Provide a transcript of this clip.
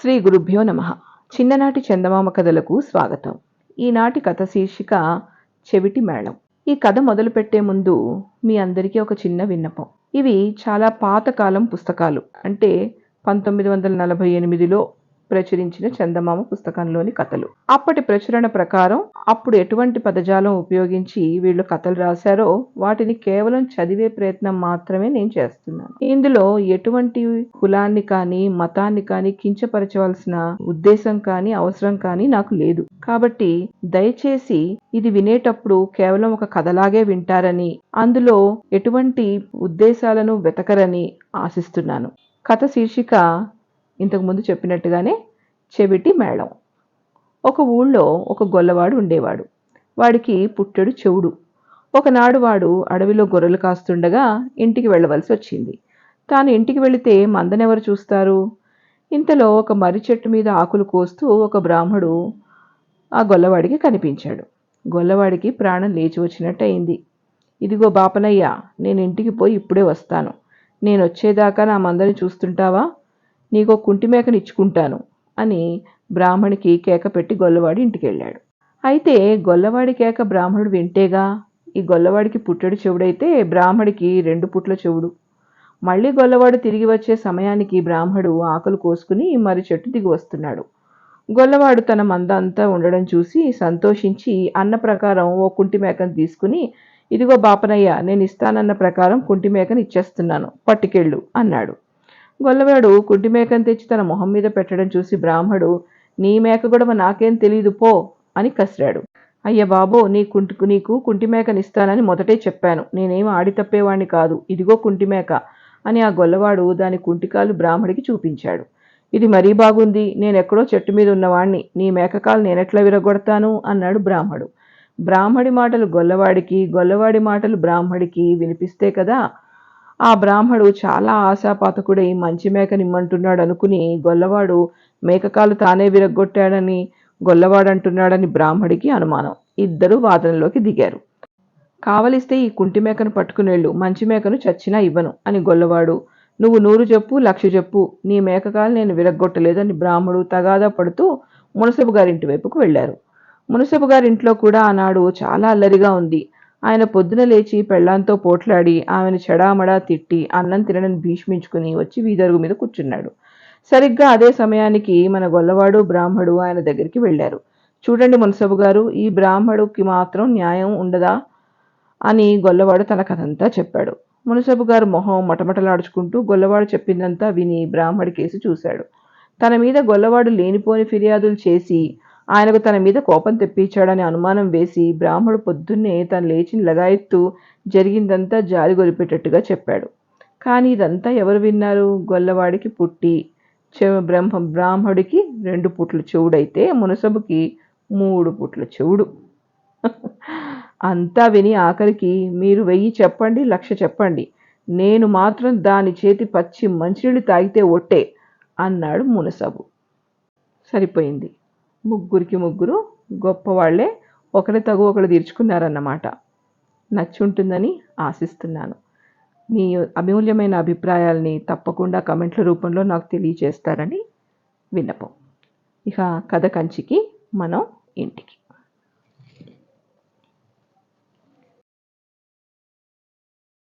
శ్రీ గురుభ్యో నమ. చిన్ననాటి చందమామ కథలకు స్వాగతం. ఈనాటి కథ శీర్షిక చెవిటి మేళం. ఈ కథ మొదలుపెట్టే ముందు మీ అందరికీ ఒక చిన్న విన్నపం. ఇవి చాలా పాతకాలం పుస్తకాలు. అంటే పంతొమ్మిది వందల నలభై ఎనిమిదిలో ప్రచురించిన చందమామ పుస్తకంలోని కథలు. అప్పటి ప్రచురణ ప్రకారం అప్పుడు ఎటువంటి పదజాలం ఉపయోగించి వీళ్ళు కథలు రాశారో వాటిని కేవలం చదివే ప్రయత్నం మాత్రమే నేను చేస్తున్నాను. ఇందులో ఎటువంటి కులాన్ని కానీ మతాన్ని కానీ కించపరచవలసిన ఉద్దేశం కానీ అవసరం కానీ నాకు లేదు. కాబట్టి దయచేసి ఇది వినేటప్పుడు కేవలం ఒక కథలాగే వింటారని అందులో ఎటువంటి ఉద్దేశాలను వెతకరని ఆశిస్తున్నాను. కథ శీర్షిక ఇంతకుముందు చెప్పినట్టుగానే చెవిటి మేళం. ఒక ఊళ్ళో ఒక గొల్లవాడు ఉండేవాడు. వాడికి పుట్టెడు చెవుడు. ఒకనాడు వాడు అడవిలో గొర్రెలు కాస్తుండగా ఇంటికి వెళ్ళవలసి వచ్చింది. తాను ఇంటికి వెళితే మందనెవరు చూస్తారు? ఇంతలో ఒక మర్రి చెట్టు మీద ఆకులు కోస్తూ ఒక బ్రాహ్మడు ఆ గొల్లవాడికి కనిపించాడు. గొల్లవాడికి ప్రాణం లేచి వచ్చినట్టు అయింది ఇదిగో బాపనయ్య నేను ఇంటికి పోయి ఇప్పుడే వస్తాను. నేను వచ్చేదాకా నా మందని చూస్తుంటావా? నీకో కుంటి ఇచ్చుకుంటాను అని బ్రాహ్మడికి కేక పెట్టి గొల్లవాడి ఇంటికెళ్ళాడు. అయితే గొల్లవాడి కేక బ్రాహ్మణుడు వింటేగా ఈ గొల్లవాడికి పుట్టెడు చెవుడైతే బ్రాహ్మడికి రెండు పుట్ల చెవుడు. మళ్ళీ గొల్లవాడు తిరిగి వచ్చే సమయానికి బ్రాహ్మడు ఆకులు కోసుకుని మరి చెట్టు దిగి వస్తున్నాడు. గొల్లవాడు తన మంద అంతా ఉండడం చూసి సంతోషించి అన్న ప్రకారం ఓ కుంటి మేకను తీసుకుని ఇదిగో బాపనయ్య నేను ఇస్తానన్న ప్రకారం కుంటి మేకను ఇచ్చేస్తున్నాను పట్టుకెళ్ళు అన్నాడు. గొల్లవాడు కుంటి మేకను తెచ్చి తన మొహం మీద పెట్టడం చూసి బ్రాహ్మడు నీ మేక గొడవ నాకేం తెలియదు పో అని కసిరాడు. అయ్య బాబో నీ కుంటికు నీకు కుంటి మేకనిస్తానని మొదటే చెప్పాను. నేనేం ఆడి తప్పేవాణ్ణి కాదు. ఇదిగో కుంటి మేక అని ఆ గొల్లవాడు దాని కుంటికాలు బ్రాహ్మడికి చూపించాడు. ఇది మరీ బాగుంది. నేనెక్కడో చెట్టు మీద ఉన్నవాణ్ణి. నీ మేకకాలు నేనెట్లా విరగొడతాను? అన్నాడు బ్రాహ్మడు. బ్రాహ్మడి మాటలు గొల్లవాడికి గొల్లవాడి మాటలు బ్రాహ్మడికి వినిపిస్తే కదా ఆ బ్రాహ్మడు చాలా ఆశాపాతకుడై మంచి మేకనిమ్మంటున్నాడు అనుకుని గొల్లవాడు మేకకాలు తానే విరగ్గొట్టాడని గొల్లవాడంటున్నాడని బ్రాహ్మడికి అనుమానం. ఇద్దరూ వాదనలోకి దిగారు. కావలిస్తే ఈ కుంటి మేకను పట్టుకునేళ్ళు మంచి మేకను చచ్చినా ఇవ్వను అని గొల్లవాడు నువ్వు నూరు చెప్పు లక్ష చెప్పు నీ మేకకాలు నేను విరగ్గొట్టలేదని బ్రాహ్మడు తగాదా పడుతూ మునసబు గారింటి వైపుకు వెళ్ళారు. మునసబు గారింట్లో కూడా ఆనాడు చాలా అల్లరిగా ఉంది. ఆయన పొద్దున లేచి పెళ్ళాంతో పోట్లాడి ఆమెను చెడామడా తిట్టి అన్నం తినడం భీష్మించుకుని వచ్చి వీధరుగు మీద కూర్చున్నాడు. సరిగ్గా అదే సమయానికి మన గొల్లవాడు బ్రాహ్మడు ఆయన దగ్గరికి వెళ్ళారు. చూడండి మున్సబు గారు ఈ బ్రాహ్మడుకి మాత్రం న్యాయం ఉండదా? అని గొల్లవాడు తన కథంతా చెప్పాడు. మునసబు గారు మొహం మటమటలాడుచుకుంటూ గొల్లవాడు చెప్పిందంతా విని బ్రాహ్మడి కేసు చూశాడు. తన మీద గొల్లవాడు లేనిపోని ఫిర్యాదులు చేసి ఆయనకు తన మీద కోపం తెప్పించాడని అనుమానం వేసి బ్రాహ్మడు పొద్దున్నే తను లేచిన లగాయత్తు జరిగిందంతా జారిగొరిపేటట్టుగా చెప్పాడు. కానీ ఇదంతా ఎవరు విన్నారు? గొల్లవాడికి పుట్టి బ్రహ్మ బ్రాహ్మడికి రెండు పుట్ల చెవుడైతే మునసబుకి మూడు పుట్ల చెవుడు. అంతా విని ఆఖరికి మీరు వెయ్యి చెప్పండి లక్ష చెప్పండి. నేను మాత్రం దాని చేతి పచ్చి మంచినీళ్ళు తాగితే ఒట్టే అన్నాడు మునసబు. సరిపోయింది. ముగ్గురికి ముగ్గురు గొప్పవాళ్ళే ఒకరి తగు ఒకరు తీర్చుకున్నారన్నమాట. నచ్చుంటుందని ఆశిస్తున్నాను. మీ అమూల్యమైన అభిప్రాయాల్ని తప్పకుండా కమెంట్ల రూపంలో నాకు తెలియచేస్తారని విన్నపం. ఇక కథ కంచికి మనం ఇంటికి.